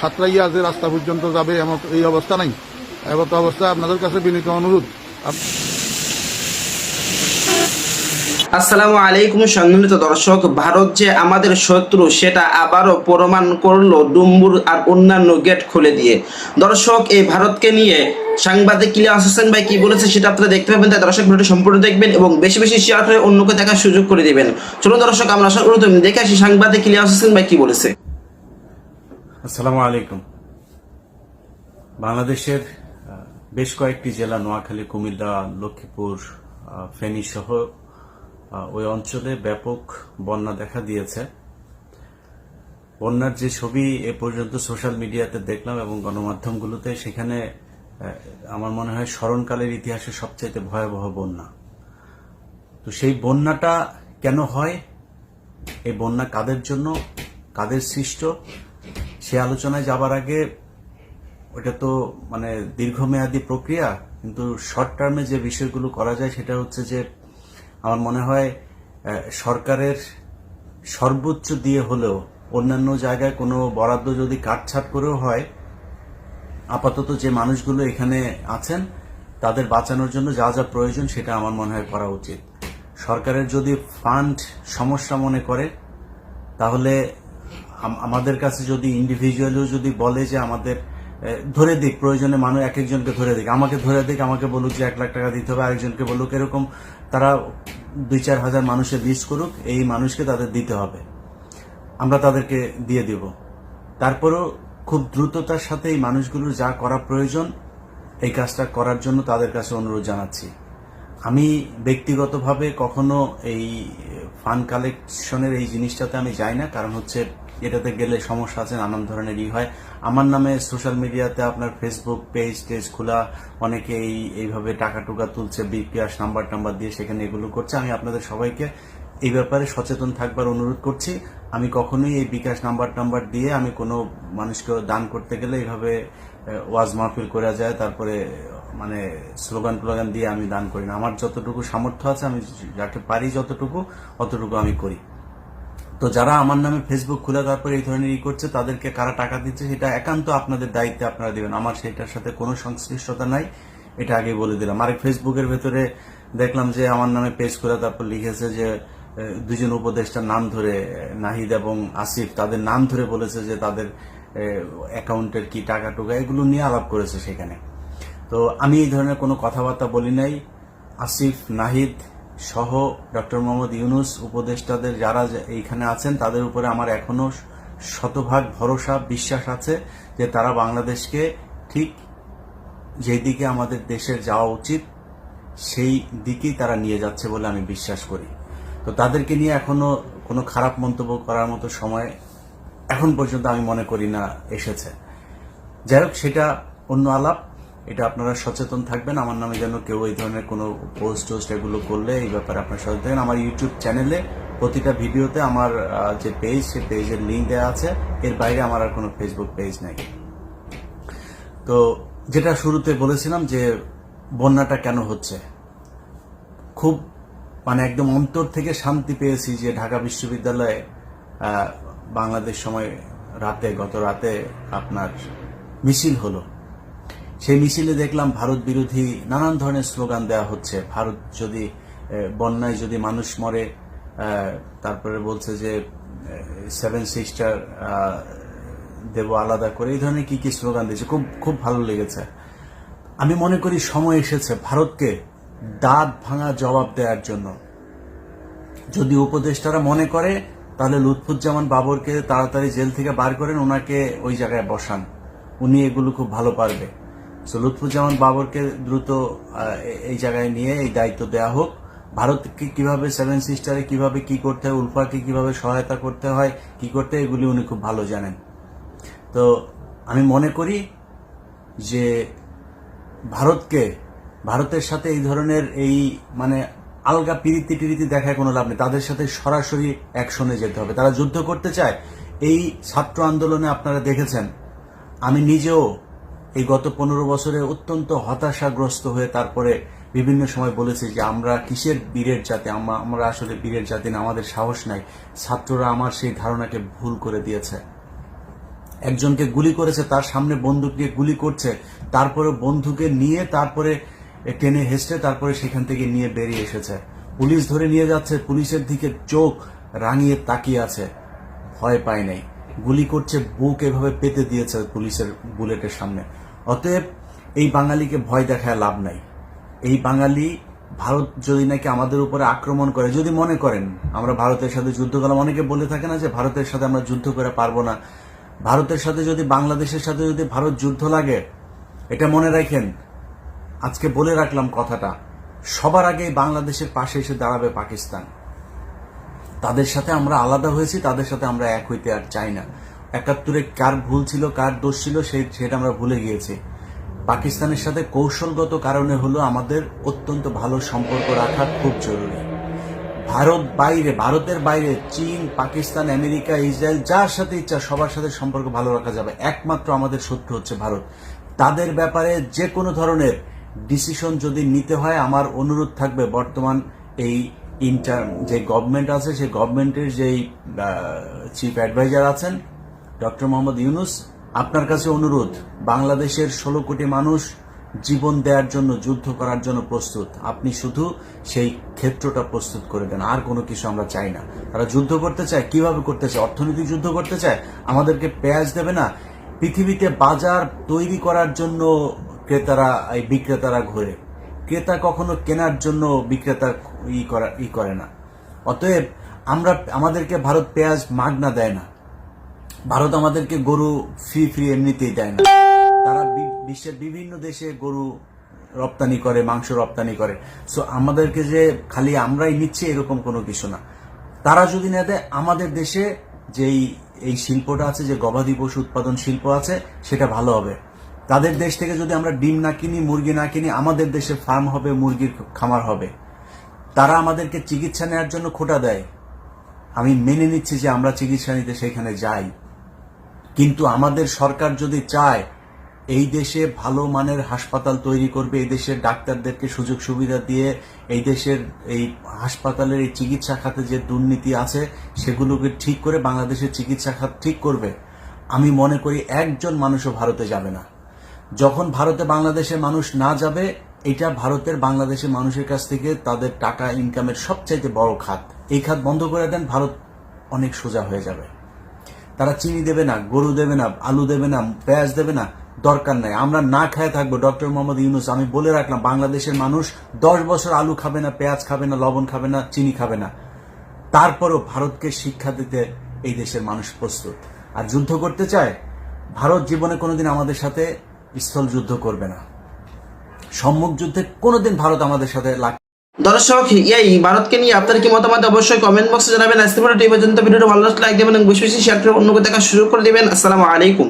সাতরাইয়া যে রাস্তা পর্যন্ত যাবে এমন এই অবস্থা নাই। এমন অবস্থা আপনাদের কাছে বিনীত অনুরোধ। আসসালামু আলাইকুম সম্মানিত দর্শক, ভারত যে আমাদের শত্রু, সেটা আবারও প্রমাণ করল ডুম্বুর আর অন্যান্য গেট খুলে দিয়ে। দর্শক, এই ভারতকে নিয়ে সাংবাদিক ইলিয়াস হোসেন ভাই কি বলেছে সেটা আপনারা দেখতে পাবেন, তাই দর্শক ভিডিওটি সম্পূর্ণ দেখবেন এবং বেশি বেশি শেয়ার করে অন্যকে দেখার সুযোগ করে দিবেন। চলুন দর্শক, আমরা দেখে আসি সাংবাদিক ইলিয়াস হোসেন ভাই কি বলেছে। আসসালামু আলাইকুম। বাংলাদেশের বেশ কয়েকটি জেলা, নোয়াখালী, কুমিল্লা, লক্ষ্মীপুর ফেনী সহ ওই অঞ্চলে ব্যাপক বন্যা দেখা দিয়েছে। বন্যার যে ছবি এ পর্যন্ত সোশ্যাল মিডিয়াতে দেখলাম এবং গণমাধ্যমগুলোতে, সেখানে আমার মনে হয় স্মরণকালের ইতিহাসে সবচাইতে ভয়াবহ বন্যা। তো সেই বন্যাটা কেন হয়? এই বন্যা কাদের জন্য? কাদের সৃষ্ট? সে আলোচনায় যাবার আগে ওটা তো মানে দীর্ঘমেয়াদী প্রক্রিয়া, কিন্তু শর্ট টার্মে যে বিষয়গুলো করা যায় সেটা হচ্ছে যে আমার মনে হয় সরকারের সর্বোচ্চ দিয়ে হলেও অন্যান্য জায়গায় কোনো বরাদ্দ যদি কাটছাট করেও হয়, আপাতত যে মানুষগুলো এখানে আছেন, তাদের বাঁচানোর জন্য যা যা প্রয়োজন সেটা আমার মনে হয় করা উচিত। সরকারের যদি ফান্ড সমস্যা মনে করে, তাহলে আমাদের কাছে যদি ইন্ডিভিজুয়ালিও যদি বলে যে আমাদের ধরে দিক, প্রয়োজনে মানুষ এক একজনকে ধরে দিক, আমাকে ধরে দিক, আমাকে বলুক যে এক লাখ টাকা দিতে হবে, আরেকজনকে বলুক, এরকম তারা দুই চার হাজার মানুষের লিস্ট করুক, এই মানুষকে তাদের দিতে হবে। আমরা তাদেরকে দিয়ে দিব। তারপরেও খুব দ্রুততার সাথে এই মানুষগুলোর যা করা প্রয়োজন, এই কাজটা করার জন্য তাদের কাছে অনুরোধ জানাচ্ছি। আমি ব্যক্তিগতভাবে কখনো এই ফান্ড কালেকশনের এই জিনিসটাতে আমি যাই না, কারণ হচ্ছে এটাতে গেলে সমস্যা আছে, নানান ধরনের ই হয়। আমার নামে সোশ্যাল মিডিয়াতে আপনার ফেসবুক পেজ টেজ খোলা, অনেকে এই, এইভাবে টাকা টুকা তুলছে বিপিআর নাম্বার টাম্বার দিয়ে সেখানে এগুলো করছে। আমি আপনাদের সবাইকে এই ব্যাপারে সচেতন থাকবার অনুরোধ করছি। আমি কখনোই এই বিকাশ নাম্বার টাম্বার দিয়ে আমি কোনো মানুষকে দান করতে গেলে এইভাবে ওয়াজ মাহফিল করা যায়, তারপরে মানে স্লোগান টোলোগান দিয়ে আমি দান করি না। আমার যতটুকু সামর্থ্য আছে আমি যাকে পারি যতটুকু, অতটুকু আমি করি। তো যারা আমার নামে ফেসবুক খুলে, তারপরে এই ধরনের ই করছে, তাদেরকে কারা টাকা দিচ্ছে, সেটা একান্ত আপনাদের দায়িত্বে আপনারা দিবেন। আমার সেটার সাথে কোনো সংশ্লিষ্টতা নাই, এটা আগে বলে দিলাম। আরেক ফেসবুকের ভেতরে দেখলাম যে আমার নামে পেজ খুলে, তারপর লিখেছে যে দুজন উপদেষ্টার নাম ধরে নাহিদ এবং আসিফ, তাদের নাম ধরে বলেছে যে তাদের অ্যাকাউন্টের কি টাকা টুকা, এগুলো নিয়ে আলাপ করেছে সেখানে। তো আমি এই ধরনের কোনো কথাবার্তা বলি নাই। আসিফ, নাহিদ সহ ডক্টর মোহাম্মদ ইউনুস উপদেষ্টাদের যারা এইখানে আছেন, তাদের উপরে আমার এখনও শতভাগ ভরসা, বিশ্বাস আছে যে তারা বাংলাদেশকে ঠিক যেই দিকে আমাদের দেশের যাওয়া উচিত, সেই দিকেই তারা নিয়ে যাচ্ছে বলে আমি বিশ্বাস করি। তো তাদেরকে নিয়ে এখনও কোনো খারাপ মন্তব্য করার মতো সময় এখন পর্যন্ত আমি মনে করি না এসেছে। যাই হোক, সেটা অন্য আলাপ। এটা আপনারা সচেতন থাকবেন। আমার নামে যেন কেউ এই ধরনের কোনো পোস্ট টোস্ট এগুলো করলে এই ব্যাপারে আপনারা সচেতন থাকবেন। আমার ইউটিউব চ্যানেলে প্রতিটা ভিডিওতে আমার যে পেজ সে পেজের লিঙ্ক দেওয়া আছে। এর বাইরে আমার আর কোনো ফেসবুক পেজ নেই। তো যেটা শুরুতে বলেছিলাম যে বন্যাটা কেন হচ্ছে? খুব মানে একদম অন্তর থেকে শান্তি পেয়েছি যে ঢাকা বিশ্ববিদ্যালয়ে বাংলাদেশ সময় রাতে, গত রাতে আপনার মিছিল হলো। সেই মিছিলে দেখলাম ভারত বিরোধী নানান ধরনের স্লোগান দেওয়া হচ্ছে। ভারত যদি বন্যায় যদি মানুষ মরে তারপরে বলছে যে সেভেন সিস্টার দেব আলাদা করে, এই ধরনের কি কি স্লোগান দিয়েছে, খুব খুব ভালো লেগেছে। আমি মনে করি সময় এসেছে ভারতকে দাঁত ভাঙা জবাব দেওয়ার জন্য। যদি উপদেষ্টারা মনে করে, তাহলে লুৎফুজ্জামান বাবরকে তাড়াতাড়ি জেল থেকে বার করেন, ওনাকে ওই জায়গায় বসান। উনি এগুলো খুব ভালো পারবে। সো লুৎফুজ্জামান বাবরকে দ্রুত এই জায়গায় নিয়ে এই দায়িত্ব দেওয়া হোক। ভারতকে কীভাবে সেভেন সিস্টারে কীভাবে কি করতে হয়, উলফাকে কীভাবে সহায়তা করতে হয়, কি করতে এগুলি উনি খুব ভালো জানেন। তো আমি মনে করি যে ভারতকে, ভারতের সাথে এই ধরনের এই মানে আলগা পিরিতি টিরিতি দেখায় কোনো লাভ নেই। তাদের সাথে সরাসরি অ্যাকশনে যেতে হবে। তারা যুদ্ধ করতে চায়। এই ছাত্র আন্দোলনে আপনারা দেখেছেন, আমি নিজেও এই গত পনেরো বছরে অত্যন্ত হতাশাগ্রস্ত হয়ে তারপরে বিভিন্ন সময় বলেছি যে আমরা কিসের বীরের জাতি? আমরা আমরা আসলে বীরের জাতি না, আমাদের সাহস নাই। ছাত্ররা আমার সেই ধারণাকে ভুল করে দিয়েছে। একজনকে গুলি করেছে, তার সামনে বন্দুক দিয়ে গুলি করছে, তারপরে বন্ধুকে নিয়ে তারপরে টেনে হেসড়ে তারপরে সেখান থেকে নিয়ে বেরিয়ে এসেছে। পুলিশ ধরে নিয়ে যাচ্ছে, পুলিশের দিকে চোখ রাঙিয়ে তাকিয়ে আছে। ভয় পায় নাই। গুলি করছে, বুক এভাবে পেতে দিয়েছে পুলিশের বুলেটের সামনে। অতএব এই বাঙালিকে ভয় দেখায় লাভ নাই। এই বাঙালি ভারত যদি নাকি আমাদের উপরে আক্রমণ করে, যদি মনে করেন, আমরা ভারতের সাথে যুদ্ধ করলাম, অনেকে বলে থাকে না যে ভারতের সাথে আমরা যুদ্ধ করে পারব না। ভারতের সাথে যদি বাংলাদেশের সাথে যদি ভারত যুদ্ধ লাগে, এটা মনে রাখেন, আজকে বলে রাখলাম কথাটা, সবার আগে বাংলাদেশের পাশে এসে দাঁড়াবে পাকিস্তান। তাদের সাথে আমরা আলাদা হয়েছি, তাদের সাথে আমরা এক হইতে আর চাই না। একাত্তরে কার ভুল ছিল, কার দোষ ছিল, সেই সেটা আমরা ভুলে গিয়েছি। পাকিস্তানের সাথে কৌশলগত কারণে হলো আমাদের অত্যন্ত ভালো সম্পর্ক রাখা খুব জরুরি। ভারত বাইরে, ভারতের বাইরে চীন, পাকিস্তান, আমেরিকা, ইসরায়েল, যার সাথে ইচ্ছা, সবার সাথে সম্পর্ক ভালো রাখা যাবে। একমাত্র আমাদের শত্রু হচ্ছে ভারত। তাদের ব্যাপারে যে কোনো ধরনের ডিসিশন যদি নিতে হয়, আমার অনুরোধ থাকবে বর্তমান এই ইন্টার যে গভর্নমেন্ট আছে সেই গভর্নমেন্টের যেই চিফ অ্যাডভাইজার আছেন ডক্টর মোহাম্মদ ইউনুস, আপনার কাছে অনুরোধ, বাংলাদেশের ষোলো কোটি মানুষ জীবন দেওয়ার জন্য, যুদ্ধ করার জন্য প্রস্তুত। আপনি শুধু সেই ক্ষেত্রটা প্রস্তুত করে দেন, আর কোনো কিছু আমরা চাই না। তারা যুদ্ধ করতে চায়, কীভাবে করতে চায় অর্থনৈতিক যুদ্ধ করতে চায়, আমাদেরকে পেঁয়াজ দেবে না। পৃথিবীতে বাজার তৈরি করার জন্য ক্রেতারা, এই বিক্রেতারা ঘোরে। ক্রেতা কখনো কেনার জন্য বিক্রেতা ই করা, ই করে না। অতএব আমরা, আমাদেরকে ভারত পেঁয়াজ মাগনা দেয় না। ভারত আমাদেরকে গরু ফ্রি ফ্রি এমনিতেই দেয় না। তারা বিশ্বের বিভিন্ন দেশে গরু রপ্তানি করে, মাংস রপ্তানি করে। সো আমাদেরকে যে খালি আমরাই নিচ্ছি এরকম কোনো কিছু না। তারা যদি না দেয়, আমাদের দেশে যেই, এই শিল্পটা আছে, যে গবাদি পশু উৎপাদন শিল্প আছে, সেটা ভালো হবে। তাদের দেশ থেকে যদি আমরা ডিম না কিনি, মুরগি না কিনি, আমাদের দেশে ফার্ম হবে, মুরগির খামার হবে। তারা আমাদেরকে চিকিৎসা নেওয়ার জন্য খোটা দেয়। আমি মেনে নিচ্ছি যে আমরা চিকিৎসা নিতে সেখানে যাই। কিন্তু আমাদের সরকার যদি চায়, এই দেশে ভালো মানের হাসপাতাল তৈরি করবে, এই দেশের ডাক্তারদেরকে সুযোগ সুবিধা দিয়ে এই দেশের এই হাসপাতালের এই চিকিৎসা খাতে যে দুর্নীতি আছে, সেগুলোকে ঠিক করে বাংলাদেশের চিকিৎসা খাত ঠিক করবে, আমি মনে করি একজন মানুষও ভারতে যাবে না। যখন ভারতে বাংলাদেশের মানুষ না যাবে, এটা ভারতের বাংলাদেশের মানুষের কাছ থেকে তাদের টাকা ইনকামের সবচাইতে বড় খাত। এই খাত বন্ধ করে দেন, ভারত অনেক সোজা হয়ে যাবে। তারা চিনি দেবে না, গরু দেবে না, আলু দেবে না, পেঁয়াজ দেবে না, দরকার নাই। আমরা না খেয়ে থাকব। ডক্টর মোহাম্মদ ইউনুস, আমি বলে রাখলাম, বাংলাদেশের মানুষ দশ বছর আলু খাবে না, পেঁয়াজ খাবে না, লবণ খাবে না, চিনি খাবে না। তারপরও ভারতকে শিক্ষা দিতে এই দেশের মানুষ প্রস্তুত। আর যুদ্ধ করতে চায়, ভারত জীবনে কোনোদিন আমাদের সাথে স্থল যুদ্ধ করবে না। সম্মুখ যুদ্ধে কোনোদিন ভারত আমাদের সাথে লাগ দর্শক, এই ভারতকে নিয়ে আপনার কি মতামত? অবশ্যই কমেন্ট বক্সে জানাবেন। আজকে ভিডিওটি পর্যন্ত ভিডিওটা ভালো লাগলে লাইক দেবেন এবং বেশি বেশি শেয়ার করে অন্যকে দেখা শুরু করে দেবেন। আসসালামু আলাইকুম।